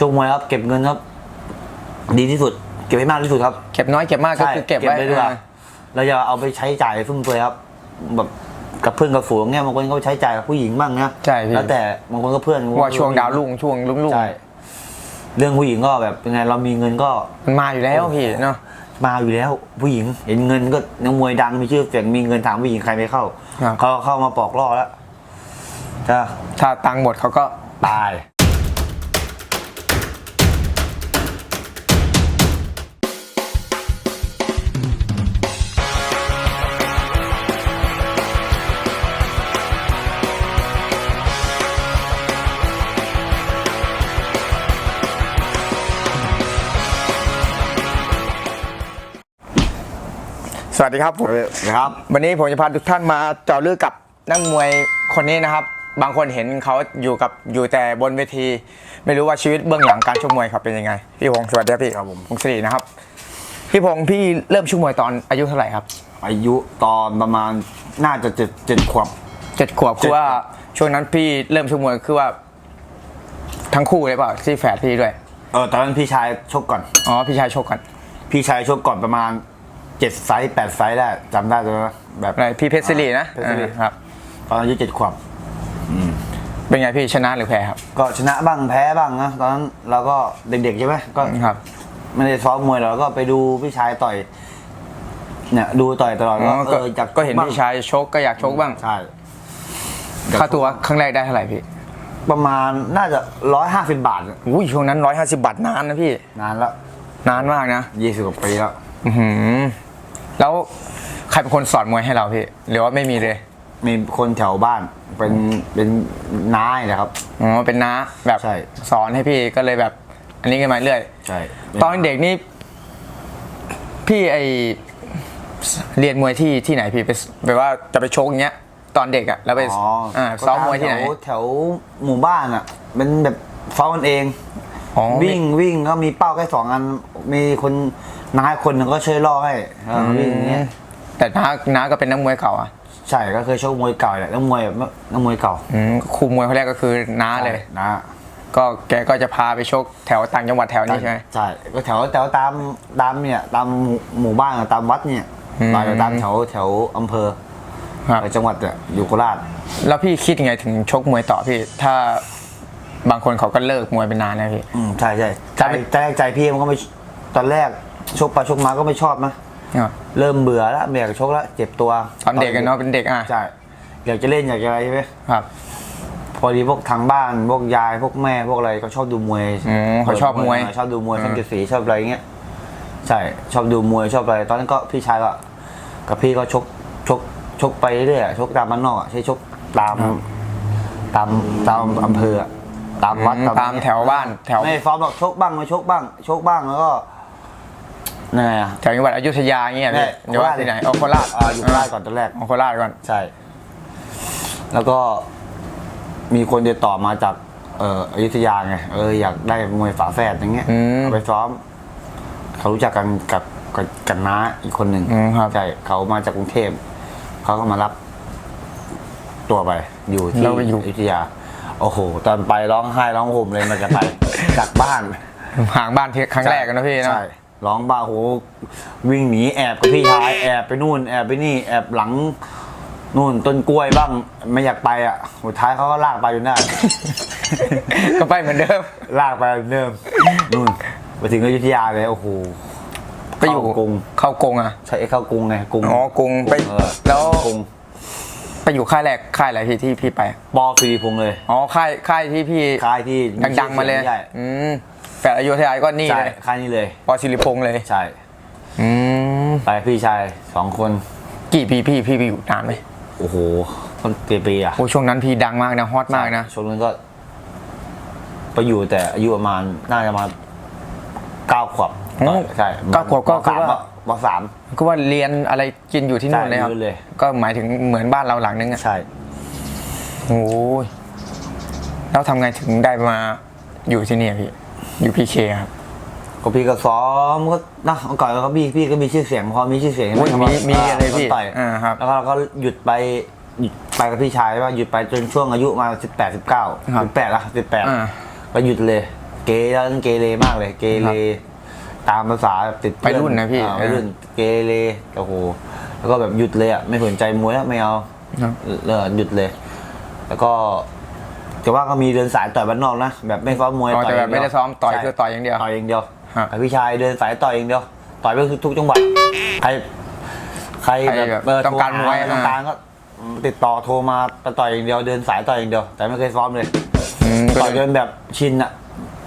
ชกมวยครับ เก็บเงินครับ ดีที่สุด เก็บให้มากที่สุดครับเก็บน้อยเก็บมากก็คือเก็บไว้เลยดีกว่าเราจะเอาไปใช้จ่ายฟุ่มเฟือยครับ แบบกับเพื่อนกับฝูงเนี่ยบางคนก็ใช้จ่ายกับผู้หญิงบ้างนะใช่พี่แล้วแต่บางคนก็เพื่อนเพราะว่าช่วงดาวรุ่งช่วงรุ่งรุ่งใช่เรื่องผู้หญิงก็แบบเป็นไงเรามีเงินก็มันมาอยู่แล้วพี่เนาะมาอยู่แล้วผู้หญิงเห็นเงินก็นักมวยดังมีชื่อเสียงมีเงินถามผู้หญิงใครไม่เข้าครับเขาเข้ามาปอกล่อแล้วจ้าถ้าตังค์หมดเขาก็ตาย สวัสดีครับผมนะครับ วันนี้ผมจะพาทุกท่านมาเจาะลึกกับนักมวยคนนี้นะครับ บางคนเห็นเขาอยู่กับอยู่แต่บนเวที ไม่รู้ว่าชีวิตเบื้องหลังการชกมวยเขาเป็นยังไง พี่พงศ์สวัสดีครับพี่ครับผมพงศ์สิรินะครับ พี่พงศ์พี่เริ่มชกมวยตอนอายุเท่าไหร่ครับ อายุตอนประมาณน่าจะเจ็ดเจ็ดขวบเจ็ดขวบเจ็คืดอว่าขวบช่วงนั้นพี่เริ่มชกมวยคือว่า ทั้งคู่เลยเปล่าที่แฝดพี่ด้วย เออตอนนั้นพี่ชายชกก่อน อ๋อพี่ชายชกกันพี่ชายชกก่อนประมาณ เจ็ดไซส์แปดไซส์ได้จำได้เลยนะแบบอะไรพี่เพชรสิรินะเพชรศิริอ่าครับ ตอนอายุเจ็ดขวบเป็นไงพี่ชนะหรือแพ้ครับ ก็ชนะบ้างแพ้บ้างนะตอนนั้นเราก็เด็กๆใช่ไหมก็ครับ ไม่ได้ซ้อมมวยเราก็ไปดูพี่ชายต่อยเนี่ยดูต่อยตลอดอ๋อก็เอออยากก็เห็นบ้งพี่ชายชกก็อยากชกบ้างใช่ค่าตัวครั้งแรกได้เท่าไหร่พี่ประมาณน่าจะร้อยห้าสิบบาทอุ้ยช่วงนั้นร้อยห้าสิบาทนานนะพี่ นานละนานมากนะยี่สิบกว่าปีแล้ว อื้อหือ แล้วใครเป็นคนสอนมวยให้เราพี่หรือว่าไม่มีเลยมีคนแถวบ้านเป็นเป็นน้ายนะครับ อ๋อเป็นน้าแบบใช่ สอนให้พี่ก็เลยแบบ อันนี้กันมาเรื่อย ใช่ตอนเด็กนี่พี่ไอเรียนมวยที่ที่ไหนพี่ไปแบบว่าจะไปชกอย่างเงี้ย ตอนเด็กอะแล้วไปอ๋ออ่อ่าซ้อมมวยที่ไหน แถแถวหมู่บ้านอะเป็นแบบซ้อมกันเอง อ๋อวิ่งวิ่งก็มีเป้าแค่สองอัน มีคน นายคนหนึ่งก็ช่วยล่อให้เออวิ่งอย่างเงี้ยแต่น้าน้าก็เป็นนักมวยเก่าอะใช่ก็เคยชกมวยเก่าแหละนักมวยแบบนักมวยเก่าอืมครูมวยคนแรกก็คือน้าเลย นะก็แกก็จะพาไปชกแถวต่างจังหวัดแถวนี้ใช่ไหม ใช่ก็แถวแถวตามตามเนี่ยตามหมู่หมู่บ้านตามวัดเนี่ยอืมตามตามแถวแถวอำเภอครับ จังหวัดเนี่ยอยู่โคราช แล้วพี่คิดยังไงถึงชกมวยต่อพี่ ถ้าบางคนเขาก็เลิกมวยไปนานแล้วพี่ อืมใช่ใช่ใจใจใจแรกใจพี่มันก็ไม่ตอนแรก ชกไปชกมาก็ไม่ชอบนะอะเริ่มเบื่อแล้วไม่อยากชกแล้วเจ็บตัวตอนเด็กกันเนาะเป็นเด็กอะใช่อยากจะเล่นอยากจะอะไรใช่ไหมครับพอดีพวกทางบ้านพวกยายพวกแม่พวกอะไรก็ชอบดูมวยอืมเขาชอบมวย ชอบดูมวยอืมช่องเจ็ดสีชอบอะไรเงี้ยใช่ชอบดูมวยชอบอะไร ตอนนั้นก็พี่ชายก็กับพี่ก็ชกชกชกไปเรื่อยๆชกตามบ้านนอกอะใช่ชกตามตามตามอำเภออะตามวัดอืมตามแถวบ้านแถว ไม่ซ้อมหรอกชกบ้างไม่ชกบ้าง ชกบ้างแล้วก็ นี่ไงอะแถวจังหวัดอยุธยาเงี้ยใช่พี่หรือว่าที่ไหนอ๋อโคราชอ่าอยู่โคราชก่อนตอนแรกอ๋อโคราชก่อน ใช่ แล้วก็มีคนติดต่อมาจาก เอ่ออยุธยาไง เอออยากได้มวยฝาแฝดอย่างเงี้ยอืมเอาไปซ้อม เขารู้จักกันกับกับกันน้าอีกคนหนึ่งอืมครับ ใช่เขามาจากกรุงเทพเขาก็มารับ ตัวไป อยู่ที่เราไปอยู่ อยุธยา โอ้โห ตอนไปร้องไห้ร้องห่มเลยมันจะไป จากบ้าน ห่างบ้านที่ครั้งแรกกันนะพี่นะใช่ ร้องบ้าโหวิ่งหนีแอบกับพี่ชายแอบไปนู่น แอบไปนี่ แอบหลังนู่นต้นกล้วยบ้างไม่อยากไปอะสุดท้ายเขาก็ลากไปอยู่นั่น ก็ไปเหมือนเดิม ลากไปเหมือนเดิมนู่นไปถึงอยุธยาเลยโอ้โหไปอยู่เข้ากรุงเข้ากรุงอะใช่เข้ากรุงไงกรุงอ๋อกรุงไปเออแล้วกรุงไปอยู่ค่ายแรกค่ายอะไรที่ที่พี่ไปปอฟิริพงษ์เลยอ๋อค่ายค่ายที่พี่ค่ายที่ดังๆมาเลยใช่อืม แฝดอยุธยาก็นี่ใช่เลยค่ายนี้เลย ปอศิริพงษ์เลยใช่ อืมไปพี่ชายสองคน กี่ปีพี่พี่ไปอยู่นานไหมโอ้โหต้นปีปีอะโอ้ช่วงนั้นพี่ดังมากนะฮอตมากนะช่วงนั้นก็ ไปอยู่แต่อายุประมาณน่าจะมาเก้าขวบอ๋อใช่เก้าขวบก็มสามคือว่าอะมสามก็ว่าเรียนอะไรกินอยู่ที่นู่นใช่เลยครับอยู่เลยก็หมายถึงเหมือนบ้านเราหลังนึงอะใช่โอ้ยแล้วทำไงถึงได้มาอยู่ที่นี่อะพี่ อยู่พีเคครับ ก็พี่ก็ซ้อมก็นะเมื่อก่อนก็พี่พี่ก็มีชื่อเสียงพอมีชื่อเสียงโอ้ยมีมีอะไรพี่ต่อยอ่าครับ แล้วก็เราก็หยุดไปหยุดไปกับพี่ชายว่าหยุดไปจนช่วงอายุมาสิบแปดสิบเก้าครับสิบแปดละสิบแปดอ่า ก็หยุดเลย เกเรเกเรมากเลย เกเรตามภาษาติดเพื่อวัยรุ่นนะพี่อ่าวัยรุ่นเกเรโอ้โหแล้วก็แบบหยุดเลยอะไม่สนใจมวยแล้วไม่เอาครับเลิกหยุดเลย แล้วก็ แต่ว่าก็มีเดินสายต่อยบ้านนอกนะแบบไม่ซ้อมมวยอ๋อแต่แบบย่างเยวไม่ได้ซ้อมต่อยใช่คือต่อยอย่างเดียว ต่อยอย่างเดียวครับกับพี่ชายเดินสายต่อยอย่างเดียว ต่อยไปทุกจังหวัดใครใครใครแบบแบบเออต้องการโทหมวยต้องการก็ติดต่อโทรมาต่อยอย่างเดียวเดินสายต่อยอย่างเดียว แต่ไม่เคยซ้อมเลยอืมก็ต่อยเลยจนแบบชินอะ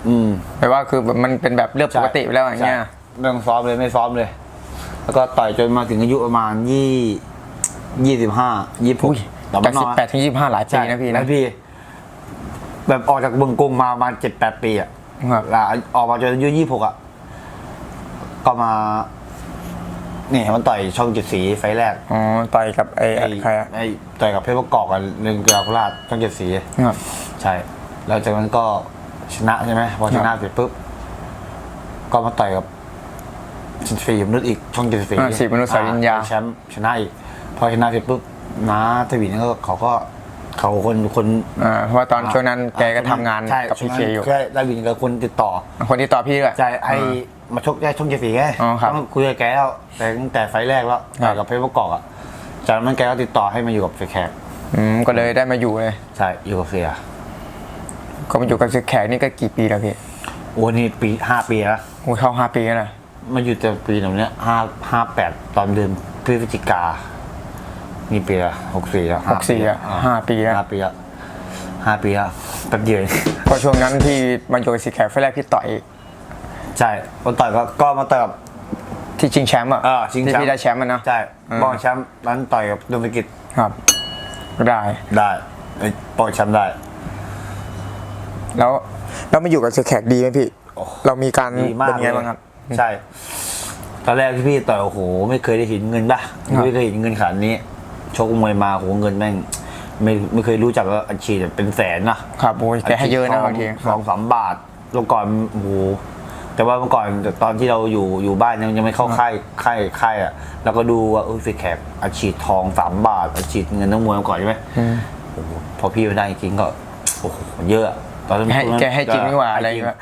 อืม แปลว่าคือแบบมันเป็นแบบเรื่องปกติไปแล้วอย่างเงี้ย ใช่ไม่ต้องซ้อมเลยไม่ซ้อมเลย แล้วก็ต่อยจนมาถึงอายุประมาณยี่ยี่สิบห้ายี่หกอุ้ยต่อแต่บ้านนสิอบกแปดถึงยี่สิบห้าหลายปีใช่นะพี่นะ พี่ แบบออกจากเบึงกรุงมาประมาณเจ็ดแปดปีอะครับแล้วออกมาจนอายุยี่หกอะ ก็มา เนี่ยมันต่อยช่องเจ็ดสีไฟล์แรกอ๋อต่อยกับไอ้ใครอะไอ้ต่อยกับเพชรประกอบกันเรื่องเกลือโคราชช่องเจ็ดสี ครับ ใช่ แล้วจากนั้นก็ชนะใช่ไหมพอชนะเสร็จปุ๊บ ก็มาต่อยกับชินฟีมนุษย์อีกช่องเจ็ดสีอ่าสีมนุษย์สาวิญญาแชมป์ชนะอีก พอชนะเสร็จปุ๊บน้าทวินก็เขาก็ เขาคนคนอ่าเพราะว่าตอนช่วงนั้นแกก็ทำงานใช่กับพีเคอยู่แค่ได้วินกับคนติดต่อคนที่ต่อพี่ด้วย ใช่ไอมาชกได้ช่องเจ็ดสีไงอ๋อครับต้องคุยกับแกแล้วแต่ตั้งแต่ไฟล์แรกแล้วครับต่อยกับเพชรประกอบอะจากนั้นแกก็ติดต่อให้มาอยู่กับเสียแขกอืมก็เลยได้มาอยู่เลย ใช่อยู่กับเสียก็มาอยู่กับเสียแขกนี่ก็กี่ปีแล้วพี่โอ้นี่ปีห้าปีแล้วโอ้เข้าห้าปีแล้วนะมาอยู่แต่ปีแบบเนี้ยห้าห้าแปดตอนเดือนพฤศจิกา นี่ปีละหกสี่แล้วหกสี่อะห้าปีแล้วห้าปีแล้วห้าปีแล้วแป๊บเดียวเองเพราะช่วงนั้นพี่มาอยู่กับเสียแขกไฟล์แรกพี่ต่อยใช่คนต่อยก็ก็มาต่อยกับที่ชิงแชมป์อะเออชิงแชมป์ที่พี่ได้แชมป์อะเนอะใช่อืมบอลแชมป์นั้นต่อยกับดมกิจครับก็ได้ได้ไอ้บอลแชมป์ได้ แล้วแล้วมาอยู่กับเสียแขกดีไหมพี่ เรามีการดีมากเป็นไงเลยบ้างครับ ใช่ ตอนแรกที่พี่ต่อยโอ้โห ไม่เคยได้เห็นเงินป่ะครับไม่เคยเห็นเงินขนาดนี้ ชกมวยมาโอ้โหเงินแม่งไม่ไม่เคยรู้จักว่าอัดฉีดเป็นแสนนะครับโอ้ยแกให้เยอะนะบางทีสองสามบาทเมื่อก่อนโอ้โหแต่ว่าเมื่อก่อนตอนที่เราอยู่อยู่บ้านยังยังไม่เข้าค่ายค่ายค่ายอะเราก็ดูว่าเออฟิแขกอัดฉีดทองสามบาทอัดฉีดเงินนักมวยมาก่อนใช่ไหมอืมโอ้โหพอพี่ไปได้จริงๆก็โอ้โหเยอะอะตอนนั้นให้ช่วงนั้นแกให้จริงนี่หว่าอะไรให้จงวะ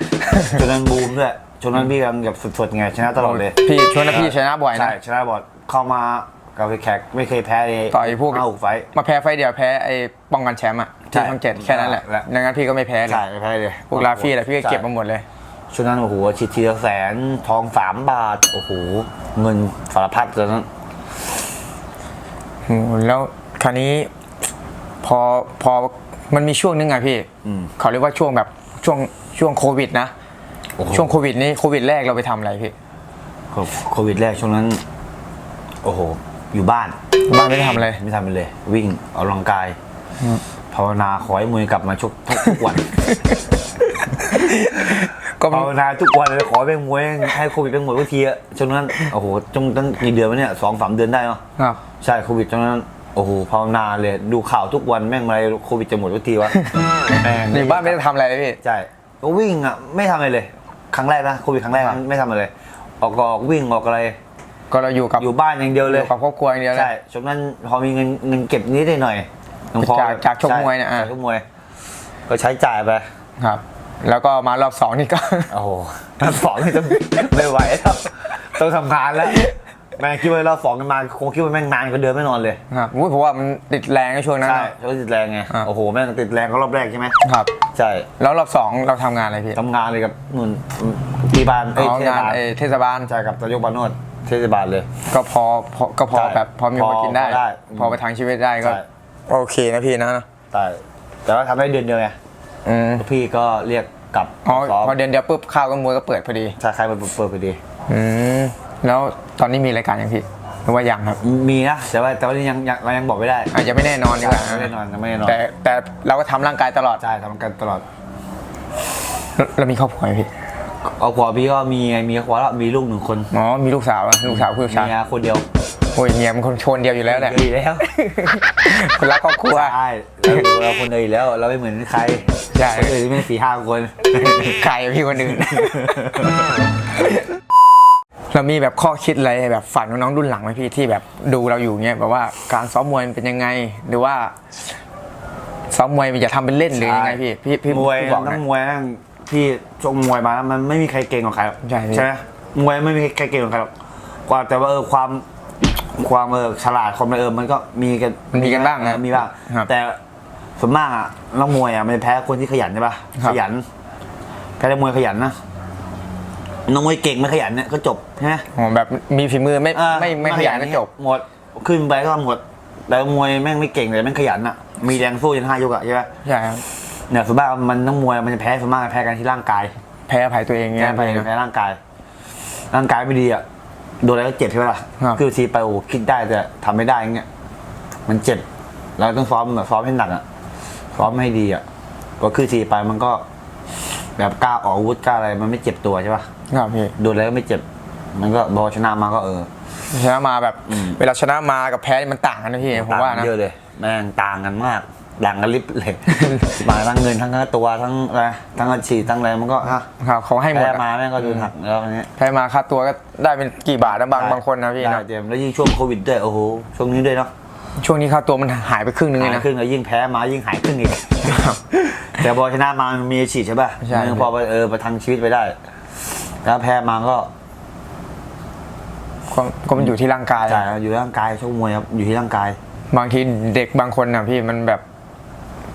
ช่วงนั้นบูมด้วยช่วงนั้นพี่กำลังแบบสดๆไงชนะตลอดเลย พี่ช่วงนั้นพี่ชนะบ่อยนะใช่ชนะบอดเข้ามา กับฟิแขกไม่เคยแพ้เลยต่อยพวก ห้าหกไฟท์ มาแพ้ไฟล์เดียวแพ้ไอ้ป้องกันแชมป์อะใช่ที่ช่องเจ็ดแค่นั้นแหละและ ดังนั้นพี่ก็ไม่แพ้เลยใช่ไม่แพ้เลยพวกลาฟี่อะไรพี่ก็เก็บมาหมดเลย ช่วงนั้นโอ้โหฉีดทีละแสนทองสามบาท โอ้โหเงินสารพัดตอนนั้นโอ้โหแล้วคราวนี้พอพอมันมีช่วงนึงไงพี่อืม เขาเรียกว่าช่วงแบบช่วงช่วงโควิดนะ โอ้โห ช่วงโควิดนี้โควิดแรกเราไปทำอะไรพี่ โควิดแรกช่วงนั้น โอ้โห อยู่บ้านบ้านไม่ได้ทำอะไร ไม่ทำอะไรเลย วิ่งออกกำลังกายภาวนาขอให้มวยกลับมาชกทุกวันก็ภาวนาทุกวันเลยขอเป็นมวยให้โควิดเป็นหมดทุกทีอะช่วงนั้นโอ้โหจงตั้งกี่เดือนวะเนี่ยสองสามเดือนได้เนาะครับใช่โควิดช่วงนั้นโอ้โหภาวนาเลยดูข่าวทุกวันแม่งอะไรโควิดจะหมดทุกทีวะแม่งอยู่บ้านไม่ได้ทำอะไรเลยพี่ใช่ก็วิ่งอะไม่ทำอะไรเลย ครั้งแรกนะโควิดครั้งแรกครับไม่ทำอะไรเลยออกก็ออกวิ่งออกอะไร ก็เราอยู่กับอยู่บ้านอย่างเดียวอเลยยู่กับครอบครัวอย่างเดียวเลย ใช่ช่วงนั้นพอมีเงินเงินเก็บนิดหน่อยยังพอจากจากชกมวยเนี่ยอะ จากชกมวย ก็ใช้จ่ายไป ครับ แล้วก็มารอบสองนี่ก็ โอ้โหรอบสองนี่จะไม่ไหวแล้วต้องทำงานแล้วแม่งคิดว่ารอบสองกันมาคงคิดว่าแม่งนานก็เดือนไม่นอนเลยครับอุ้ยเพราะว่ามันติดแรงในช่วงนั้นใช่อะแล้วติดแรงไงอะ โอ้โหแม่งติดแรงก็รอบแรกใช่ไหมครับ ใช่แล้วรอบสองเราทำงานอะไรพี่ทำงานเลยกับนุ่นที่บ้านเอ้ยอ๋อเทศงานบาลเอ่อเทศบาล ใช่กับนายกบานวด เทศบาลเลย ก็พอพอก็พอใช่แบบพอมีพอพอกินได้ พอได้พอไปทางชีวิตได้ก็ ใช่ โอเคนะพี่นะใช่แต่ว่าทำได้เดือนเดียวไงอืมพี่ก็เรียกกลับอ๋อซ้อมพอเดือนเดียวปุ๊บข้าวก็มวยก็เปิดพอดี ใช่ใครมาเปิดพอดี อืมแล้วตอนนี้มีรายการยังพี่หรือว่ายังครับมีนะ แต่ว่าแต่ว่ายังยังเรายังบอกไม่ได้ อาจจะไม่แน่นอนดีกว่าไม่แน่นอนยังไม่แน่นอน แต่แต่เราก็ทำร่างกายตลอดใช่ทำกันตลอดแล้วแล้วมีครอบครัวไหมพี่ เอาผัวพี่ก็มีไงมีครัวแล้วมีลูกหนึ่งคนอ๋อมีลูกสาวอะลูกสาวคือลูกชายเมียคนเดียวโอ้ยเมียมันคนชนเดียวอยู่แล้วแหละดีแล้วคนรักครอบครัวใช่เราอยู่เราคนเดียวอยู่แล้ว เราไม่เหมือนใครใช่คนอื่นไม่สี่ห้าคนใครอะพี่คนอื่นเรามีแบบข้อคิดอะไรแบบฝันน้องๆรุ่นหลังไหมพี่ที่แบบดูเราอยู่เงี้ยแบบว่าการซ้อมมวยมันเป็นยังไง หรือว่าซ้อมมวยมันอย่าทำเป็นเล่นหรือยังไงพี่พี่พี่มวยพี่บอกต้นะองมวย นั่งพี่ชกมวยมาแล้วมันไม่มีใครเก่งกว่าใครหรอกใช่พี่ใช่ ไหมมวยไม่มีใครเก่งกว่าใครหรอกกว่าแต่ว่าเออความความเออฉลาดความเออมันก็มีกันมันมีกันบ้างนะมีบ้างครับแต่ส่วนมากอะนักมวยอะมันแพ้คนที่ขยันใช่ปะครัขบยันแพ้นักมวยขยันนะนักมวยเก่งไม่ขยันเนี่ยก็จบใช่ไหม อ๋อแบบมีฝีมือไม่อ่าไม่ไม่ขยันก็จบ หมดขึ้นไปก็หมดแต่มวยแม่งไม่เก่งแต่แม่งขยันอะมีแรงสู้จนห้ายกอะใช่ไหมใช่ครับ เนี่ยส่วนมากมันนักมวยมันจะแพ้ส่วนมากแพ้กันที่ร่างกาย แพ้อภัยตัวเองเงี้แพ้ยไปพี่แพ้ร่างกาย ร่างกายไม่ดีอะโดนอะไรก็เจ็บใช่ไหมล่ะครับ คือทีไปโอ้คิดได้แต่ทำไม่ได้อย่างเงี้ยมันเจ็บเราต้องซ้อมแบบซ้อมให้หนักอะซ้อมให้ดีอะก็คือทีไปมันก็ แบบกล้าออกอาวุธกล้าอะไรมันไม่เจ็บตัวใช่ปะครับพี่โดนอะไรก็ไม่เจ็บ มันก็บอชนะมาก็เออ ชนะมาแบบอืมเวลาชนะมากับแพ้นี่มันต่างกันนะพี่ผมว่าต่งกันะ เยอะเลย แม่งต่างกันมาก ต่างกันลิบเลย มาทั้งเงินทั้งค่าตัวทั้งอะไรทั้งอาชีพทั้งอะไรมันก็ฮะครับเขาให้หมดแพ้อะมาแม่งก็ดูหนักแล้วอันนี้แพ้มาค่าตัวก็ได้เป็นกี่บาทนะบางบางคนนะพี่ได้นะเต็มแล้วยิ่งช่วงโควิดด้วยโอ้โหช่วงนี้ด้วยเนาะช่วงนี้ค่าตัวมันหายไปครึ่งนึงเลยหายนะ ครึ่งแล้วยิ่งแพ้มายิ่งหายครึ่งอีกแต่พอชนะมามันมีอาชีพใช่ป่ะใช่ มันพอไปเออประทังชีวิตไปได้ แล้วแพ้มาก็ก็ก็มันอยู่ที่ร่างกาย จ่ายอยู่ที่ร่างกายชกมวยครับอยู่ที่ร่างกาย บางทีเด็กบางคนนะพี่มันแบบ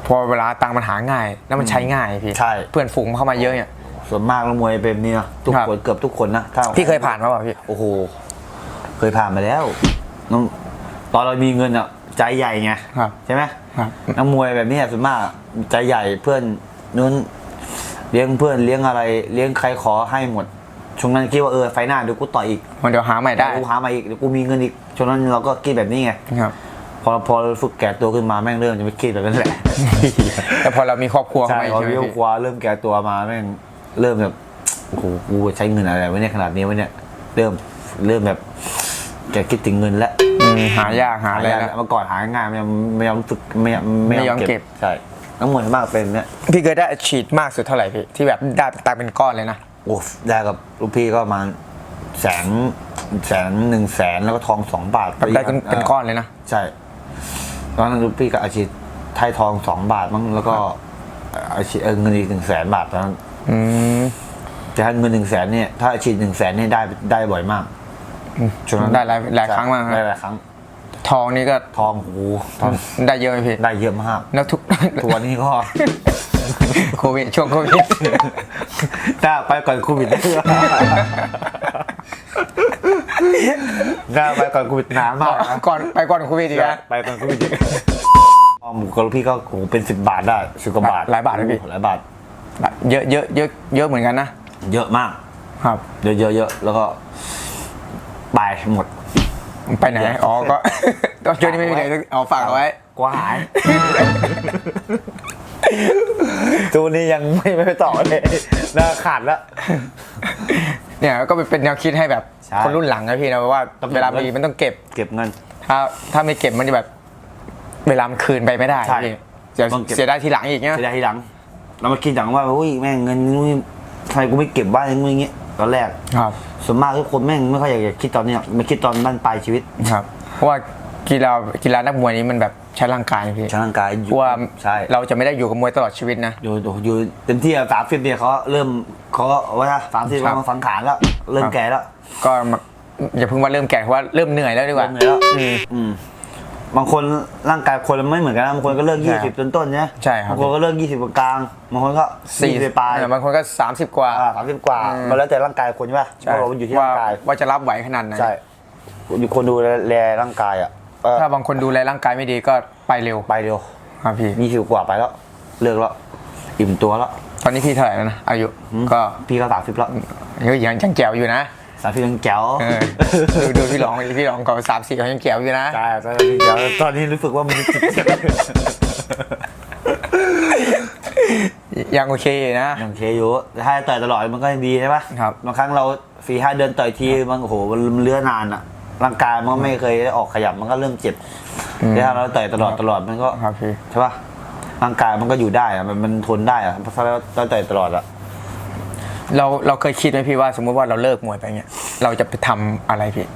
พอเวลาตังค์มันหาง่าย แล้วมันใช้ง่ายพี่ใช่ เพื่อนฝูงเข้ามาเยอะเนี่ย ส่วนมากนักมวยเป็นนี่นะทุกครับ คนเกือบทุกคนนะถ้าพี่เคยผ่านมาเปล่าพี่ โอ้โห เคยผ่านมาแล้วน้องตอนเรามีเงินอะ ใจใหญ่ไงครับใช่ไหมครับ นักมวยแบบนี้ส่วนมากใจใหญ่เพื่อนนู้นเลี้ยงเพื่อนเลี้ยงอะไร เลี้ยงใครขอให้หมดช่วงนั้นคิดว่าเออไฟหน้าเดี๋ยวกูต่อยอีกมันเดี๋ยวหาใหม่ได้เดี๋ยวกูหามาอีกเดี๋ยวกูมีเงินอีกช่วงนั้นเราก็คิดแบบนี้ไง ครับ พอพอฝึกแก่ตัวขึ้นมาแม่งเริ่มจะไม่คิดแบบนั้นแหละแต่พอเรามีครอบครัวเข้าใช่มาพอใช่ไหมเลี้ยวพี่คว้าเริ่มแก่ตัวมาแม่งเริ่มแบบโอ้โหกูใช้เงินอะไรวะเนี่ยขนาดนี้วะเนี่ยเริ่มเริ่มแบบจะคิดถึงเงินแล้วอืมหายากหาอะไรหายากแล้วเมื่อก่อนหาง่ายไม่ยอมไม่ยอมฝึกไม่ยอมไม่ยอมเก็บใช่นักมวยส่วนมากเป็นเนี่ยพี่เคยได้ฉีดมากสุดเท่าไหร่พี่ที่แบบได้ตังค์เป็นก้อนเลยนะโอ้ได้กับลูกพี่ก็ประมาณแสนแสนหนึ่งแสนแล้วก็ทองสองบาทแบบได้เป็นเป็นก้อนเลยนะใช่ ตอนนั้นลูกพี่ก็อาชีพไทยทองสองบาทมั้งแล้วก็อาชีพเออเงินอีกหนึ่งแสนบาทตอนนั้นอืมแต่ถ้าเงินหนึ่งแสนเนี่ยถ้าอาชีพหนึ่งแสนเนี่ยได้ได้บ่อยมากช่วงนั้นได้หลายหลายครั้งมากนะได้หลายครั้ง ทองนี่ก็ทองโอ้โหทองได้เยอะไหมพี่ได้เยอะมากแล้วทุกตัวนี้ก็โควิดช่วงโควิดถ้าไปก่อนโควิดนะ ถ้าไปก่อนโควิดนานมากนะก่อนไปก่อนโควิดอีกนะ ไปก่อนโควิดอีกอ๋อหมูกระพี่ก็โอ้โหเป็นสิบบาทได้สิบกว่าบาทหลายบาทเลยพี่ หลายบาท เยอะเยอะเยอะเยอะเหมือนกันนะ เยอะมาก ครับเยอะเยอะเยอะแล้วก็ไปหมด ไปไหน อ๋อ ก็ตอนช่วงนี้ไม่มีไหนเอาฝากเอาไว้กว่าหายตัวนี้ยังไม่ไม่ต่อเลยหน้าขาดแล้วเนี่ยก็เป็นแนวคิดให้แบบ ใช่คนรุ่นหลังนะพี่นะว่าต้องเวลามีมันต้องเก็บ เก็บเงิน ถ้าถ้าไม่เก็บมันจะแบบ เวลามันคืนไปไม่ได้ใช่พี่จะต้องเก็บ เสียได้ทีหลังอีกเนี่ยจะได้ทีหลัง เรามาคิดอย่างว่าอุ้ยแม่งเงินนี่ทำไมกูไม่เก็บบ้านอย่างงี้ตอนแรก ครับ ส่วนมากทุกคนแม่งไม่ค่อยอยากจะคิดตอนเนี้ยมาคิดตอนบ้านปลายชีวิตครับ เพราะว่ากีฬากีฬานักมวยนี้มันแบบใช้ร่างกายพี่ใช้ร่างกายอเพยู่ราะว่าใช่เราจะไม่ได้อยู่กับมวยตลอดชีวิตนะ อยู่อยู่อยู่เต็มที่สามสิบเนี่ยเขาเริ่มเขาว่าสามสิบครับมาฝังขานแล้ว เริ่มแก่แล้ว ก็มาอย่าเพิ่งว่าเริ่มแก่เพราะว่าเริ่มเหนื่อยแล้วดีกว่า เริ่มเหนื่อยแล้ว อืม อืมบางคนร่างกายคนมันไม่เหมือนกันนะบางคนก็เลิกใช่ยี่สิบต้นต้นๆเนี่ยใช่ครับ บางคนก็เลิกยี่สิบกลางบางคนก็สี่สี่สิบปลายเออบางคนก็ 30 กว่า สามสิบกว่าอืม มันแล้วแต่ร่างกายคนใช่ป่ะเพราะว่ามันอยู่ที่ว่าร่างกายว่าจะรับไหวขนาดไหนใช่อยู่คนดูแลร่างกายอะเออถ้าบางคนดูแลร่างกายไม่ดีก็ไปเร็วไปเร็วครับพี่ ยี่สิบกว่าไปแล้ว เลิกแล้ว อิ่มตัวแล้ว ตอนนี้พี่เท่าไหร่แล้วนะอายุก็พี่ก็สามสิบแล้วเฮ้ยยังยังแจ๋วอยู่นะสามสิบยังแจ๋วเออดูดูพี่หลองพี่หลองก่อนสามสี่เขายังแจ๋วอยู่นะ ใช่ตอนนี้แจ๋วตอนนี้รู้สึกว่ามันจิตเจ็บยังโอเคอยู่นะ ยังโอเคอยู่ถ้าต่อยตลอดมันก็ยังดีใช่ปะครับบางครั้งเราสี่ห้าเดือนต่อยทีมันโอ้โหมันเลื้อนานอะร่างกายมันก็ไม่เคยได้ออกขยับมันก็เริ่มเจ็บแต่ถ้าเราต่อยตลอดตลอดมันก็ครับพี่ใช่ปะร่างกายมันก็อยู่ได้อะมันมันทนได้อะเพราะถ้าเราเราต่อยตลอดอะ เราเราเคยคิดไหมพี่ว่าสมมุติว่าเราเลิกมวยไปเงี้ยเราจะไปทำอะไรพี่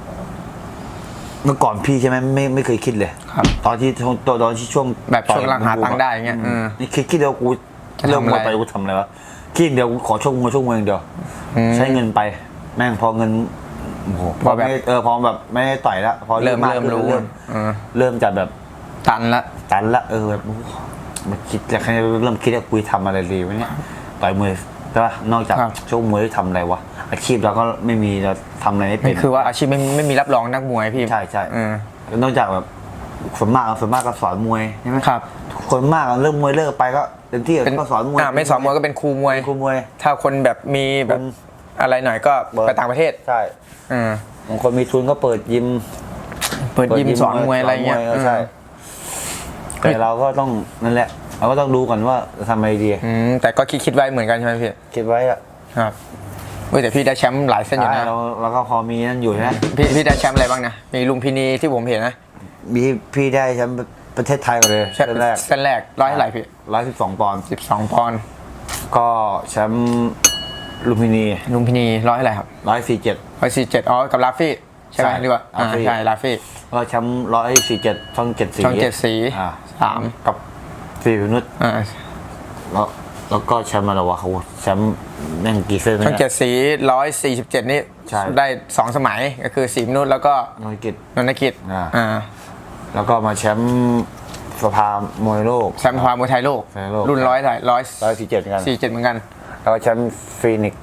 เมื่อก่อนพี่ใช่ไหมไม่ไม่เคยคิดเลยครับตอนที่ตอนตอนที่ช่วงแบบช่วงหลังหาตังค์ได้เงี้ยอืมเออนี่คิดคิดเดียวกูจะเริ่มทำอะไรมวยไปกูทำอะไรวะคิดเดียวขอชกมวยชกมวยอย่างเดียวอืมใช้เงินไปแม่งพอเงินโอ้โหพอแบบไม่เออพอแบบไม่ได้ต่อยละพอเริ่มากเริ่มขึ้นรู้เริ่มเออเริ่มจะแบบ ตันละ ตันละเออแบบโอ้โหมันคิดแล้วแค่เริ่มคิดว่าคุยทำอะไรดีวะเนี่ยต่อยมวย ใช่ปะนอกจากครับ ชกมวยทำอะไรวะอาชีพเราก็ไม่มีเราทำอะไรไม่เป็นี่นคือว่าอาชีพไม่ไม่มีรับรองนักมวยพี่ ใช่ใช่เออนอกจากแบบส่วนมากส่วนมากก็สอนมวยใช่ไหมครับ คนมากเริ่มมวยเลิกไปก็เต็มที่เป็นก็สอนมวยอ่าไม่สอนมวยก็เป็นครูมวย ครูมวย ถ้าคนแบบมีแบบคนอะไรหน่อยก็เบิร์ไปต่างประเทศใช่เออบางคนมีทุนก็เปิดยิม เปิดยิมสอนมวยอะไรเงี้ยสนมใช่แต่เราก็ต้องนั่นแหละ เราก็ต้องดูก่อนว่าจะทำอะไรดีอืมแต่ก็คิดคิดไว้เหมือนกันใช่ไหมพี่คิดไว้อะครับเว้ยแต่พี่ได้แชมป์หลายเส้นอยู่ใช่นะเราเราก็พอมีนั่นอยู่ใช่ไหมพี่พี่ได้แชมป์อะไรบ้างนะมีลุมพินีที่ผมเห็นนะมีพี่ได้แชมป์ประเทศไทยก่อนเลยแชมป์เส้นแรกเส้นแรกร้อยเท่าไหร่พี่ร้อยสิบสองปอนด์สิบสองปอนด์ก็แชมป์ลุมพินีลุมพินีร้อยเท่าไหร่ครับร้อยสี่เจ็ดร้อยสี่เจ็ดอ๋อกับลาฟี่ใช่ไหมใช่หรือว่าอ่าลาฟี่ใช่ลาฟี่ก็แชมป์ร้อยสี่เจ็ดช่องเจ็ดสีช่องเจ็ดสีอ่าสามกับ ฟีวินุษอ่าแล้วแล้วก็แชมป์อะไรวะเขาแชมป์แม่งกี่เส้นช่องเจ็ดสีร้อยสี่สิบเจ็ดนี่ใช่ได้สองสมัยก็คือสีมนุษย์แล้วก็นอยกิจนนทกิจอ่า อ่าแล้วก็มาแชมป์สภามวยโลก แชมป์ความมวยไทยโลก ไทยโลก รุ่นร้อยเท่าไหร่ร้อยร้อยสี่เจ็ดกันสี่เจ็ดเหมือนกันแล้วก็แชมป์ฟีนิกซ์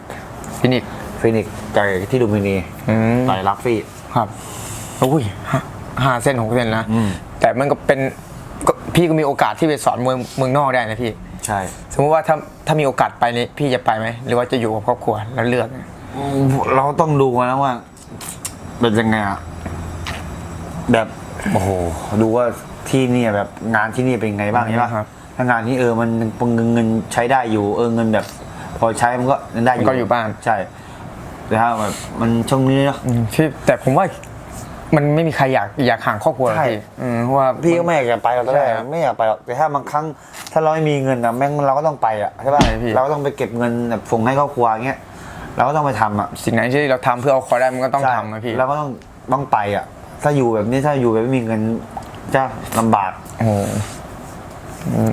ฟินิกซ์ฟีนิกซ์ไก่ที่ลุมพินีอืม ต่อยลัฟฟี่ ครับ อุ้ยห้าห้าเส้นหกเส้นนะอืมแต่มันก็เป็นก็ พี่ก็มีโอกาสที่ไปสอนมวยเมืองนอกได้นะพี่ ใช่ สมมติว่าถ้าถ้ามีโอกาสไปนี่พี่จะไปไหมหรือว่าจะอยู่กับครอบครัวแล้วเลือก เราต้องดูนะว่าเป็นยังไงอะแบบโอ้โหดูว่าที่นี่แบบงานที่นี่เป็นไงบ้างใช่ปะครับ ถ้างานที่เออมันเงินเงินใช้ได้อยู่ เออเงินแบบ พอใช้มันก็ได้อยู่มันก็อยู่บ้านใช่แต่ถ้าแบบมันช่วงนี้เนาะอืมพี่แต่ผมว่า มันไม่มีใครอยากอยากห่างครอบครัวหรอกใช่ พี่อืมเพราะว่าพี่ก็ไม่อยากจะไปหรอกตอนแรกใช่ครับไม่อยากไปหรอกแต่ถ้าบางครั้งถ้าเราไม่มีเงินอะแม่งเราก็ต้องไปอะใช่ป่ะใช่พี่เราก็ต้องไปเก็บเงินแบบส่งให้ครอบครัวเงี้ยเราก็ต้องไปทำอะ สิ่งไหนที่เราทำเพื่อเอาคอได้มันก็ต้องใช่ทำนะพี่เราก็ต้องต้องไปอะถ้าอยู่แบบนี้ถ้าอยู่แบบไม่มีเงินจะลำบากโอ้โหอืม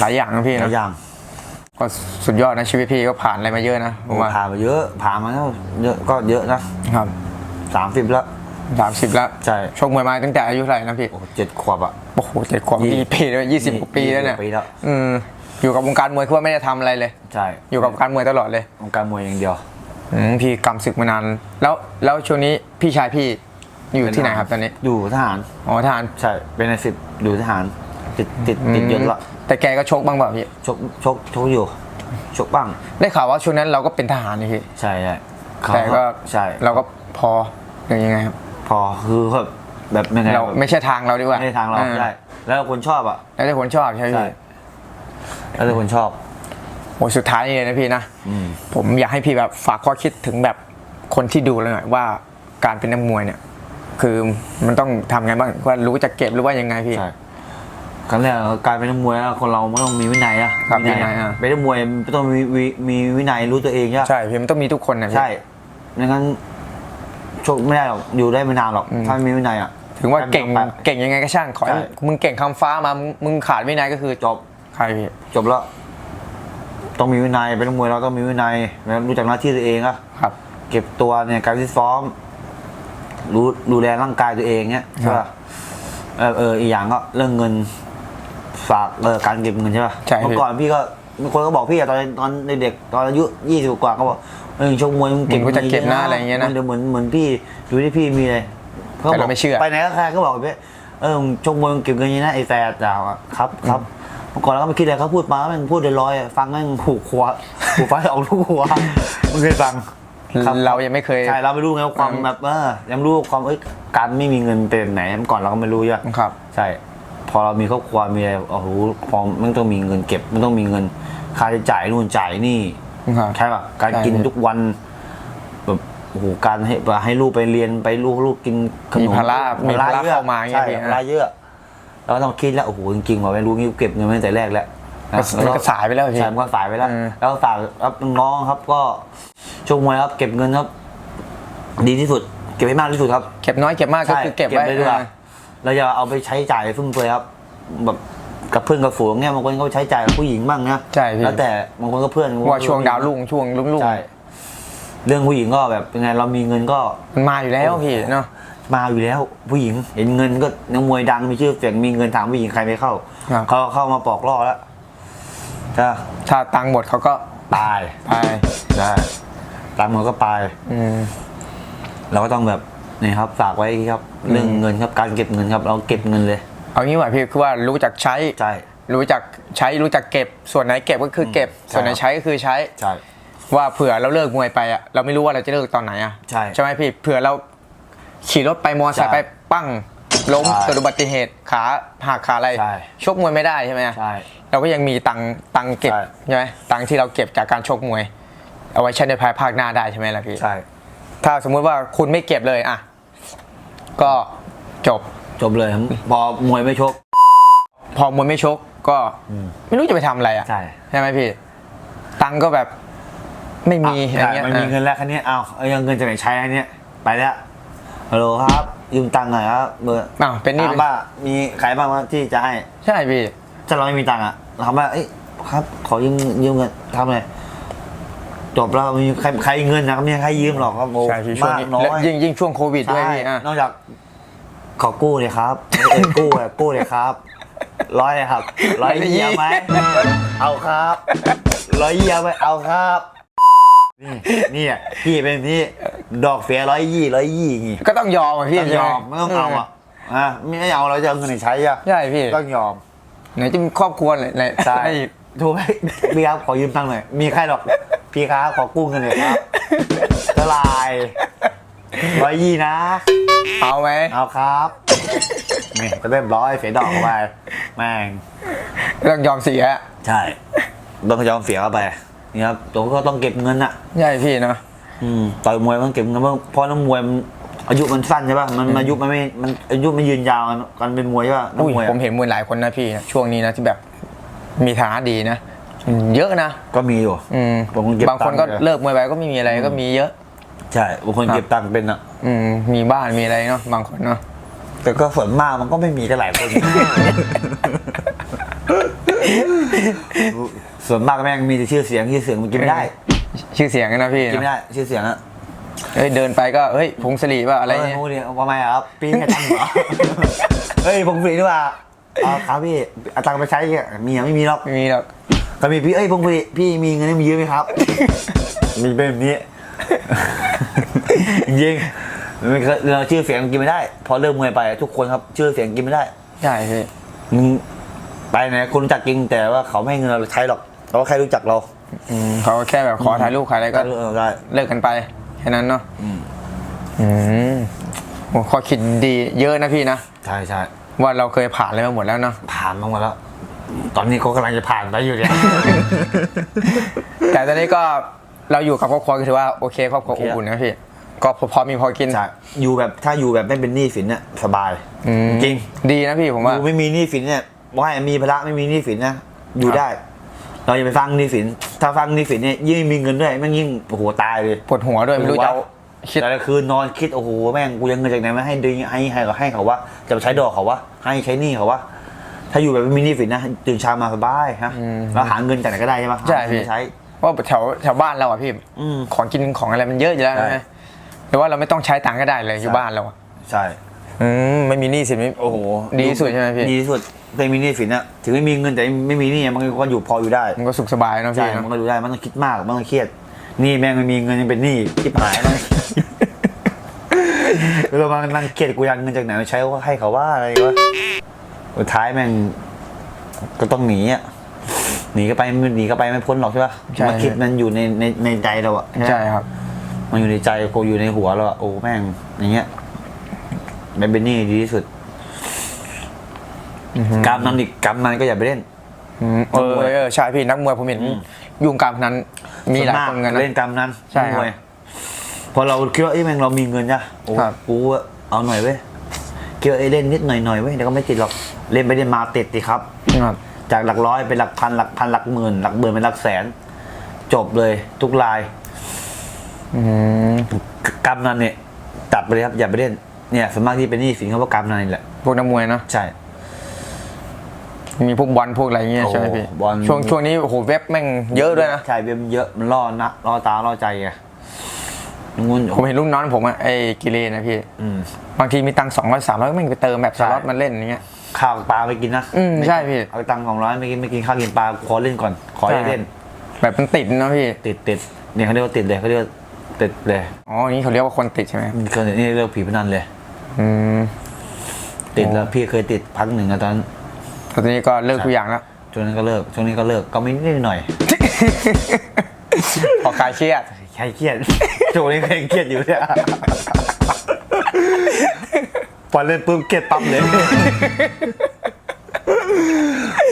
หลายอย่างนะพี่หลานะยอย่างก็สุดยอดนะชีวิตพี่ก็ผ่านอะไรมาเยอะนะผโอ้มว่าผ่านมาเยอะผ่านมาแล้วเยอะก็เยอะนะครับ สามสิบแล้ว สามสิบแล้วใช่ ชกมวยมาตั้งแต่อายุเท่าไหร่นะพี่ โอ้เจ็ดขวบอะ โอ้โหเจ็ดขวบยี่ยี่ปีแล้วยี่สิบกว่าปีแล้วเนี่ยปีแล้ว อืมอยู่กับวงการมวยคือว่าไม่ได้ทำอะไรเลย ใช่อยู่กับวงการมวยตลอดเลยวงการมวยอย่างเดียว อืมพี่กำศึกมานาน แล้วแล้วช่วงนี้พี่ชายพี่อยู่ที่ไหนครับตอนนี้อยู่ทหาร อ๋อทหารใช่ เป็นในสิบอยู่ทหาร ติดติดติดยศละแต่แกก็ชกบ้างเปล่าพี่ชกชกชกอยู่ ชกบ้าง ได้ข่าวว่าช่วงนั้นเราก็เป็นทหารนี่พี่ใช่ใช่เขาแต่ก็ใช่ เราก็พอหรือยังไงครับ พอคือแบบแบบยังไงเราไม่ใช่ทางเราดีกว่าไม่ใช่ทางเราออใช่แล้วคนชอบอะแล้วแต่คนชอบใช่ไหมใช่พี่แล้วแต่คนชอบโอ้สุดท้ายนี่เลยนะพี่นะอืมผมอยากให้พี่แบบฝากข้อคิดถึงแบบคนที่ดูเลยหน่อยว่าการเป็นนักมวยเนี่ย คือมันต้องทำไงบ้างว่ารู้จะเก็บหรือว่ายังไงพี่ใช่ครั้งแรกการเป็นนักมวยอะคนเรามันต้องมีวินัยนะครับวินัยอะเป็นนักมวยมันต้องมีวิมีวินัยรู้ตัวเองใช่ปะใช่พี่มันต้องมีทุกคนนะพี่ใช่ไม่งั้น ชกไม่ได้หรอกอยู่ได้ไม่นานหรอกอืมถ้าไม่มีวินัยอะ ถึงว่าเก่งแป๊บเก่งยังไงก็ช่างขอให้ใช่ มึงเก่งคำฟ้ามามึงมึงขาดวินัยก็คือจบใครพี่จบแล้ว ต้องมีวินัยเป็นนักมวยเราต้องมีวินัยแล้วรู้จักหน้าที่ตัวเองอะครับ เก็บตัวเนี่ยการที่ซ้อม รู้ดูแลร่างกายตัวเองเนี่ยใช่ครัป่ะบเออเอออีกอย่างก็เรื่องเงินฝากเออการเก็บเงินใช่ป่ะใช่พี่ เมื่อก่อนพี่ก็มีคนก็บอกพี่อะตอนตอนเด็กๆตอนอายุยี่สิบกว่าก็บอก เออชกมวยมึงเก็บมึงก็จะเก็บหน้าอะไรอย่างเงี้ยนะ มัเหมือนเหมือนพี่ดูที่พี่มีเลยแต่เราไม่เชื่อ ไปไหนก็ใครก็บอกพี่เออมึงชกมวยมึงเก็บเงินอยังนี้นะไอ้แฟร์ด่าอะครับครับเมื่อก่อนเราก็ไม่คิดอะไรเขาพูดมาแม่งพูดลอยๆอะฟังแม่งผูกหัวผูกฟ้าออกลูกหัวมึงเคยฟังครับ เรายังไม่เคย ใช่เราไม่รู้ไงว่าความอืม แบบเออยังไม่รู้ความเอ้ยการไม่มีเงินเป็นแบบไหนเมื่อก่อนเราก็ไม่รู้ใช่ไหมครับ ใช่ พอเรามีครอบครัวมีอะไรโอ้โหพอมันต้องมีเงินเก็บ มันต้องมีเงินค่าใช้จ่ายนู่นจ่ายนี่ ครับใช่ป่ะการใช่กินทุกวันแบบโอ้โหการให้ให้ลูกไปเรียนไปลูกลูกกินขนมีมภาระมีภาระยอะเข้ามาอย่างเงี้ยใช่พี่ภาระเยอะเราก็ต้องคิดแล้วโอ้โหจริงๆว่าไม่รู้งี้เก็บเงินไว้ตั้งแต่แรกแล้วนะมันก็สายไปแล้วพี่ใช่มันก็สายไปแล้ว เออ แล้วก็ฝากรับน้องๆครับก็ช่วงมวยครับ เก็บเงินครับ ดีที่สุด เก็บให้มากที่สุดครับ เก็บน้อยเก็บมากก็คือเก็บไว้เลยดีกว่าเออเราจะเอาไปใช้จ่ายฟุ่มเฟือยครับ แบบ กับเพื่อนกับฝูงเนี่ยบางคนก็ใช้จ่ายกับผู้หญิงบ้างนะใช่พี่ แล้วแต่บางคนก็เพื่อนว่าช่วงดาวรุ่งช่วงรุ่งรุ่งใช่เรื่องผู้หญิงก็แบบยังไงเรามีเงินก็ มันมาอยู่แล้วพี่เนาะมาอยู่แล้วผู้หญิงเห็นเงินก็นักมวยดังมีชื่อเสียงมีเงินถามผู้หญิงใครไม่เข้าครับเขาเข้ามาปอกล่อแล้วจ้าถ้าตังค์หมดเขาก็ตายไปได้ตามมือก็ไปอืม เราก็ต้องแบบนี่ครับฝากไว้ครับ เรื่องเงินครับการเก็บเงินครับ เราเก็บเงินเลย เอางี้ว่าพี่คือว่ารู้จักใช้ ใช่ รู้จักใช้รู้จักเก็บส่วนไหนเก็บก็คือเก็บใช่ส่วนไหนใช้ก็คือใช้ ใช่ ว่าเผื่อเราเลิกมวยไปอะเราไม่รู้ว่าเราจะเลิกตอนไหนอะใช่ใช่ไหมพี่เผื่อเราขี่รถไปมอเตอร์ไซค์ใช่ไปปั้งล้มใช่เกิดอุบัติเหตุขาหักขาอะไรใช่ชกมวยไม่ได้ใช่ไหมใช่เราก็ยังมีตังค์ตังค์เก็บใช่ ใช่ไหมตังค์ที่เราเก็บจากการชกมวย เอาไว้ใช้ในภายภาคหน้าได้ใช่ไหมล่ะพี่ ใช่ ถ้าสมมุติว่าคุณไม่เก็บเลยอะ ก็จบ จบเลยพอมวยไม่ชก พอมวยไม่ชกก็ไม่รู้จะไปทำอะไรอะใช่ใช่ไหมพี่ ตังค์ก็แบบไม่มีอะไรใช่เงี้ยมันมีเงินแล้วคันนี้เอาเอายังเงินจากไหนใช้อันเนี้ยไปแล้วฮัลโหลครับ ยืมตังค์หน่อยครับเบอร์อ้าวเป็นหนี่ถามว่ามีใครบ้างวะที่จะให้ใช่พี่ถ้าเราไม่มีตังค์อะเราถามว่าเอ้ยครับ ขอยืมยืมเงินทำไงจบแล้วมีใครใครเงินนะครับไม่มีใครยืมหรอกครับโอ้ใช่พี่ช่วงมากนี้น้อและยยิ่งยิ่งช่วงโควิดด้วยใช่พี่อะนอกจาก ขอกู้เลยครับเอ้ยกู้อะกู้เลยครับ ร้อยเลยครับ ร้อยเยียไหมเอาครับ ร้อยเยียไหมเอาครับ นี่นี่อะพี่เป็นแบบนี่ดอกเสียร้อยยี่ร้อยยี่อย่างงี้ก็ต้องยอมอะพี่ต้องยอมไม่ต้องเอาอะอะไม่เอาเราจะเอาเงินไหนใช้อะใช่พี่ต้องยอมไหนจะมีครอบครัวเลยไหนใช่ให้ถูกไหมพี่ครับขอยืมตังค์หน่อยมีใครหรอกพี่ครับขอกู้เงินหน่อยครับเท่าไห รร้อยยี่นะ เอาไหมเอาครับนี่ก็เรียบร้อยเสียดอกเข้าไปแม่งต้องยอมเสียใช่ต้องยอมเสียเข้าไปนี่ครับตัวก็ต้องเก็บเงินอะใช่พี่เนาะอืมต่อยมวยมันเก็บเงินเพราะเพราะนักมวยมันอายุมันสั้นใช่ป่ะมันอายุมันไม่มันอายุมันยืนยาวกันกันเป็นมวยใช่ป่ะนักอุ้ยมวยผมอะเห็นมวยหลายคนนะพี่นะช่วงนี้นะที่แบบมีฐานะดีนะอืมเยอะนะ ก็มีอยู่อืมบางคนเก็บบางคนก็ตังค์เลยเลิกมวยไปก็ไม่มีอะไรก็มีเยอะ ใช่บางคนเก็บตังค์เป็นอะ อืมมีบ้านมีอะไรเนาะบางคนเนาะแต่ก็ส่วนมากมันก็ไม่มีกันหลายคน ส่วนมากแม่งมีแต่ชื่อเสียงชื่อเสียงมันกินไม่ได้ ชื่อเสียงนะพี่กินไม่เนาะได้ชื่อเสียงอะเฮ้ยเดินไปก็เฮ้ยพงศรีว่าอะไรเฮ้ยเนี่ยพวกนี้ทำไมอะครับปีนี้ตังค์เหรอเฮ้ยผมฟรีดีกว่าเอาครับพี่เอาตังค์ไปใช้อะมีอะไม่มีหรอกไม่มีหรอกก็มีพี่เอ้ยพงฟรีพี่มีเงินให้มีเยอะไหมครับ มีเป็นแบบนี้ จริงๆมันเคยเราชื่อเสียงกินไม่ได้ พอเลิกมวยไปทุกคนครับชื่อเสียงกินไม่ได้ใช่พี่มึงไปไหนคนรู้จักจริงแต่ว่าเขาไม่ให้เงินเราใช้หรอกเขาก็แค่รู้จักเราอืมเขาก็แค่แบบขอถ่ายรูปขออะไรก็เออได้เลิกกันไปแค่นั้นเนาะอืมอืมโอ้ข้อคิดดีเยอะนะพี่นะ ใช่ใช่ว่าเราเคยผ่านอะไรมาหมดแล้วเนาะผ่านมาหมดแล้ว ตอนนี้เขากำลังจะผ่านไปอยู่เนี่ย แต่ตอนนี้ก็ เราอยู่กับครอบครัวก็ถือว่าโอเคครอบครัวโออเคบอุ่นนะพี่ก็พอพอมีพอกินใช่อยู่แบบถ้าอยู่แบบไม่เป็นหนี้สินเนี่ยสบายอืมจริงดีนะพี่ผมอว่ายู่ไม่มีหนี้สินเนี่ยว่าให้มีภาระไม่มีหนี้สินนะอยู่ได้ เราอย่าไปฟังหนี้สิน ถ้าฟังหนี้สินเนี่ยยิ่งไม่มีเงินด้วยแม่งยิ่งโอ้โหตายเลยปวดหัวด้วยไม่รู้จะเอาคิดแต่ละคืนนอนคิดโอ้โหแม่งกูยังเงินจากไหนมาให้ดึงให้ให้เขาให้เขาว่าจะไปใช้ดอกเขาว่าให้ใช้หนี้เขาว่าถ้าอยู่แบบไม่มีหนี้สินนะตื่นเช้ามาสบายฮะเราหาเงินจากไหนก็ได้ใช่ปะใช่หาเงินพี่มาใช้ เพราะแถวแถวบ้านเราอะพี่อืม ของกินของอะไรมันเยอะอยู่แล้วใช่ใช่ไหมหรือว่าเราไม่ต้องใช้ตังค์ก็ได้เลยอยู่ใช่บ้านเราอะใช่ อืมไม่มีหนี้สินไม่ โอ้โหดีที่สุดใช่ไหมพี่ ดีที่สุดไม่มีหนี้สินอะถึงไม่มีเงินแต่ไม่มีหนี้มันก็อยู่พออยู่ได้มันก็สุขสบายเนาะใช่พี่เนมันอะก็อยู่ได้มันต้องคิดมากมันต้องเครียดหนี่แม่งไม่มีเงินยังเป็นหนี้ที่หายต้องเรามานั่งเครียดกูยังเงินจากไหนมาใช้ว่าให้เขาว่าอะไรวะสุดท้ายแม่งก็ต้องหนีอะ หนีก็ไปไม่หนีก็ไปไม่พ้นหรอกใช่ปะมาคิดมันอยู่ในในในใจเราอะใช่ครับ มันอยู่ในใจกูอยู่ในหัวเราอะโอ้แม่งอย่างเงี้ยมันเป็นหนี้ดีที่สุดกรรมนั้นอีกกรรมนั้นก็อย่าไปเล่น อืมเออเออเออใช่พี่นักมวยผมเห็นยุงการพนันมีหลายคนกันนะ เล่นกรรมนั้นใช่ครับมวยพอเราคิดว่าเอ้ยแม่งเรามีเงินจ้ะโอ้ครับ กูเอาหน่อยเว้ยคิดว่าเอ้ยเล่นนิดหน่อยหน่อยเว้ยเดี๋ยวก็ไม่ติดหรอกเล่นไปเล่นมาติดสิครับ ครับ จากหลักร้อยเป็นหลักพันหลักพันหลักหมื่นหลักหมื่นเป็นหลักแสน จบเลยทุกรายอืมกรรมนั้นเนี่ยตัดไปเลยครับอย่าไปเล่นเนี่ยส่วนมากที่เป็นหนี้สินเขาเพราะกรรมนั้นนี่แหละพวกนักมวยเนาะใช่ มีพวกบอลพวกอะไรเงี้ยโอ้ใช่ไหมพี่บอล ช่วงช่วงนี้โอ้โหเว็บแม่งเยอะด้วยนะ ใช่เบียมเยอะมันล่อนะล่อตาล่อใจไงงูนผมเห็นลูกน้องผมอะไอ้กิเลนนะพี่ อืม บางทีมีตังค์สองร้อยสามร้อยแม่งไปเติมแบบสใช่ล็อตมาเล่นอย่างเงี้ย ข้าวปลาไปกินนะอืมใช่พี่ เอาตังค์ของร้อยไม่กินไม่กินข้าวกินปลาขอเล่นก่อน ขอใช่เล่นแบบมันติดนะพี่ ติดติดเนี่ยเขาเรียกว่าติดเลยเขาเรียกว่าติดเลยอ๋อนี่เขาเรียกว่าคนติดใช่ไหมมันเคยนี่เรียกว่าผีพนันเลย อืมติดแล้วพี่เคยติดพักหนึ่งอะตอนนั้นแต่ตอนนี้ก็เลิกทุกอย่างแล้ว ช่วงนั้นก็เลิกช่วงนี้ก็เลิกก็ไม่นิดหน่อยพอคลายเครียดใครเครียดช่วงนี้ก็ยังเครียดอยู่เนี่ย พอเล่นปุ๊บเครียดปั๊บเลย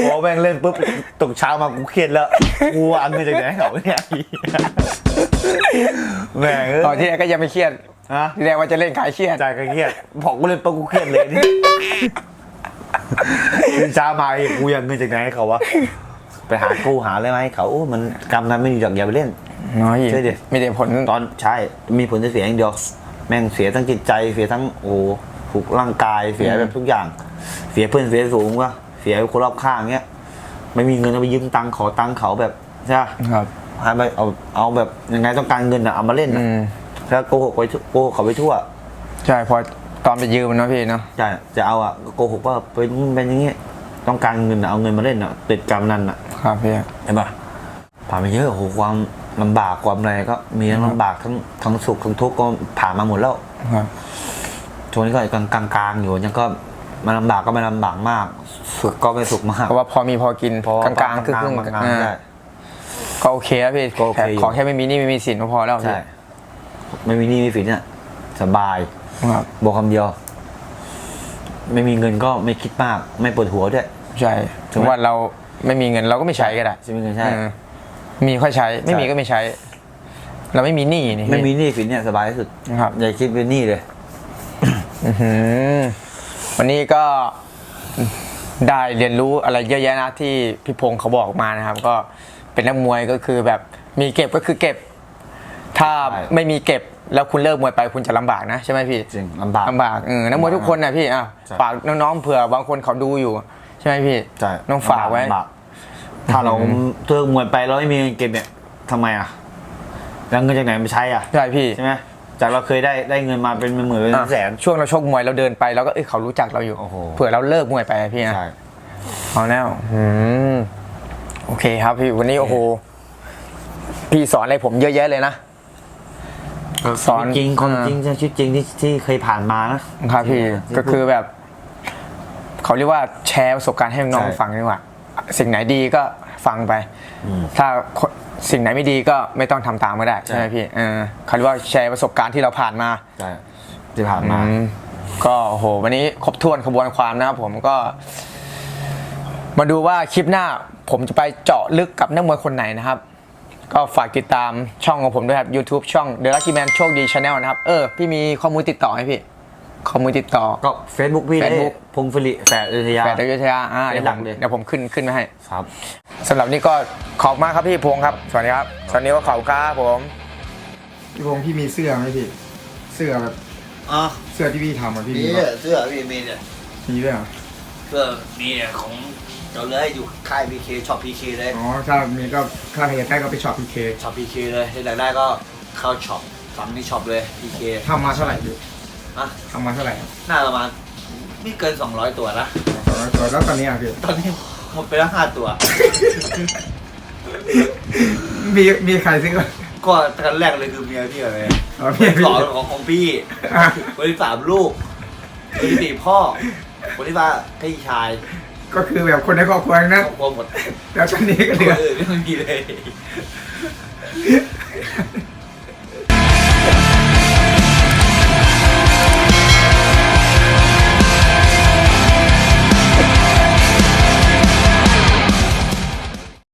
พอแม่งเล่นปุ๊บตกเช้ามากูเครียดแล้วกูวางเงินจากไหนให้เขาเนี่ยแม่งเอ้ตอนยที่แรกก็ยังไม่เครียดฮะ ที่แรกว่าจะเล่นคลายเครียดใจก็เครียดบอกกูเล่นปุ๊บกูเครียดเลยนี่ตื่นเช้ามาอีกกูยังเงินจากไหนให้เขาวะไปหากู้หาอะไรมาให้เขาโอ้มันกรรมนั้นไม่ดีหรอกอย่าไปเล่น น้อยใช่ดิ มีแต่ผลตอนใช่มีผลเสียอย่างเดียว แม่งเสียทั้งจิตใจเสียทั้งโอ้ ถูกร่างกายเสียแบบทุกอย่าง เสียเพื่อนเสียสูงก็เสียคนรอบข้างเงี้ยไม่มีเงินเอาไปยืมตังค์ขอตังค์เขาแบบใช่ปะครับให้ไปเอาเอาแบบยังไงต้องการเงินอะเอามาเล่นอือะมแล้วโกหกไปทั่วโกหกเขาไปทั่วใช่พอตอนไปยืมมันเนาะพี่เนาะใช่จะเอาอะโกหกว่าเป็นเป็นอย่างงี้ต้องการเงินอะเอาเงินมาเล่นอะติดการพนันอะครับพี่เห็นปะผ่านมาเยอะโอ้โหความลำบากความอะไรก็มีทั้งลำบากทั้งทั้งสุขทั้งทุกข์ก็ผ่านมาหมดแล้วครับ ช่วงนี้ก็กลางกลางกลางๆอยู่ยังก็ไมันลำบากก็ไม่ลำบากมาก สุขก็ไม่สุขมาก เพราะว่าพอมีพอกินพอกลางๆครึ่งครึ่งกลางๆอ่าได้ ก็โอเคแล้วพี่ก็โอเคแต่อยู่ ขอแค่ไม่มีหนี่ไม่มีสินก็พอแล้วพี่ใช่ไม่มีหนี้ไม่มีสินเนี่ยสบาย ครับบอกคำเดียว ไม่มีเงินก็ไม่คิดมาก ไม่ปวดหัวด้วย ใช่ถึงว่าเราไม่มีเงินเราก็ไม่ใช้ก็ได้ใช่ไหมเงินใช่ เออมีค่อยใช้ ไม่มีก็ไม่ใช้ เราไม่มีหนี้นี่ไม่มีหนี้สินเนี่ยสบายที่สุดครับ อย่าคิดเป็นหนี้เลยอื้อหือ วันนี้ก็ได้เรียนรู้อะไรเยอะแยะนะที่พี่พงศ์เขาบอกมานะครับ ก็เป็นนักมวยก็คือแบบมีเก็บก็คือเก็บ ถ้าใช่ไม่มีเก็บแล้วคุณเลิกมวยไปคุณจะลำบากนะใช่ไหมพี่จริงลำบากลำบากเออนักมวยทุกคนนะพี่อะใช่ฝากน้องๆเผื่อบางคนเขาดูอยู่ ใช่ไหมพี่ใช่น้องฝากไว้ลำบถ้าเราเลิกมวยไปเราไม่มีเงินเก็บเนี่ยทำไมอะแล้วเงินจากไหนมาใช้อะใช่พี่ใช่ไหม จากเราเคยได้ได้เงินมาเป็นหมื่นๆเป็นอะแสน ช่วงเราชกมวยเราเดินไปเราก็เอ้ยเขารู้จักเราอยู่ โอ้โห เผื่อเราเลิกมวยไปนะพี่นะ ใช่ เอาแน่วอืมโอเคครับพี่วันนี้โอ้โห พี่สอนอะไรผมเยอะแยะเลยนะ สอนจริงความอ่าจริงชีวิตจริงที่ที่เคยผ่านมานะ ครับพี่ที่ก็คือแบบ เขาเรียกว่าแชร์ประสบการณ์ให้น้องใช่ๆฟังดีกว่าสิ่งไหนดีก็ฟังไปอืมถ้าคน สิ่งไหนไม่ดีก็ไม่ต้องทำตามก็ได้ใช่ไหมใช่พี่เออเขาเรียกว่าแชร์ประสบการณ์ที่เราผ่านมา ใช่ที่ผ่านมา อืมก็โอ้โหวันนี้ครบถ้วนขบวนความนะครับผมก็ มาดูว่าคลิปหน้า ผมจะไปเจาะลึกกับนักมวยคนไหนนะครับ ก็ฝากติดตามช่องของผมด้วยครับ YouTube ช่อง The Lucky Man โชคดี Channel นะครับ เออ พี่มีข้อมูลติดต่อไหมพี่ ข้อมูลติดต่อ ก็ Facebook พี่เลย Facebook พงศ์ฟลิแฝดอยุธยา แปดอยุธยาอ่าเป็เดี๋ยนวหลัผมกเลย เดี๋ยวผมขึ้นขึ้นมาให้ ครับ สำหรับนี้ก็ขอบคุณมากครับพี่พงศ์ครับ สวัสดีครับ สวัสดีก็ขอบคุณครับผม พี่พงษ์พี่มีเสื้อไหมพี่ เสื้อแบบอะเสื้อที่พี่ทำอะพี่มีมีเนี่ยปะเสื้อพี่มีเนี่ยมีด้วยเหรอเสื้อมีเนี่ยของเราเลยอยู่ค่ายพีเคช็อปพีเคเลยอ๋อถ้ามีก็ถ้าใครอยากได้ก็ไปช็อปพีเคช็อปพีเคเลยถ้าอยากได้ก็เข้าช็อปสั่งที่ช็อปเลยพีเคทำมาเท่าไหร่พี่ อะ ทำมาเท่าไหร่น่าประมาณไม่เกิน 200 ตัวนะสองร้อยตัวแล้วตอนนี้อะพี่ ตอนนี้หมดไปแล้วห้าตัว มีมีใครซื้อก็ตอนแรกเลยคือเมียพี่เลยอ๋อพี่พี่สองของของพี่อะคนที่สามลูกคนที่สี่พ่อคนที่ว่าพี่ชายก็คือแบบคนในครอบครัวทั้งครนะ อบครัวหมดแล้วตอนนี้ก็คเหลืนออื่นไม่มีเลย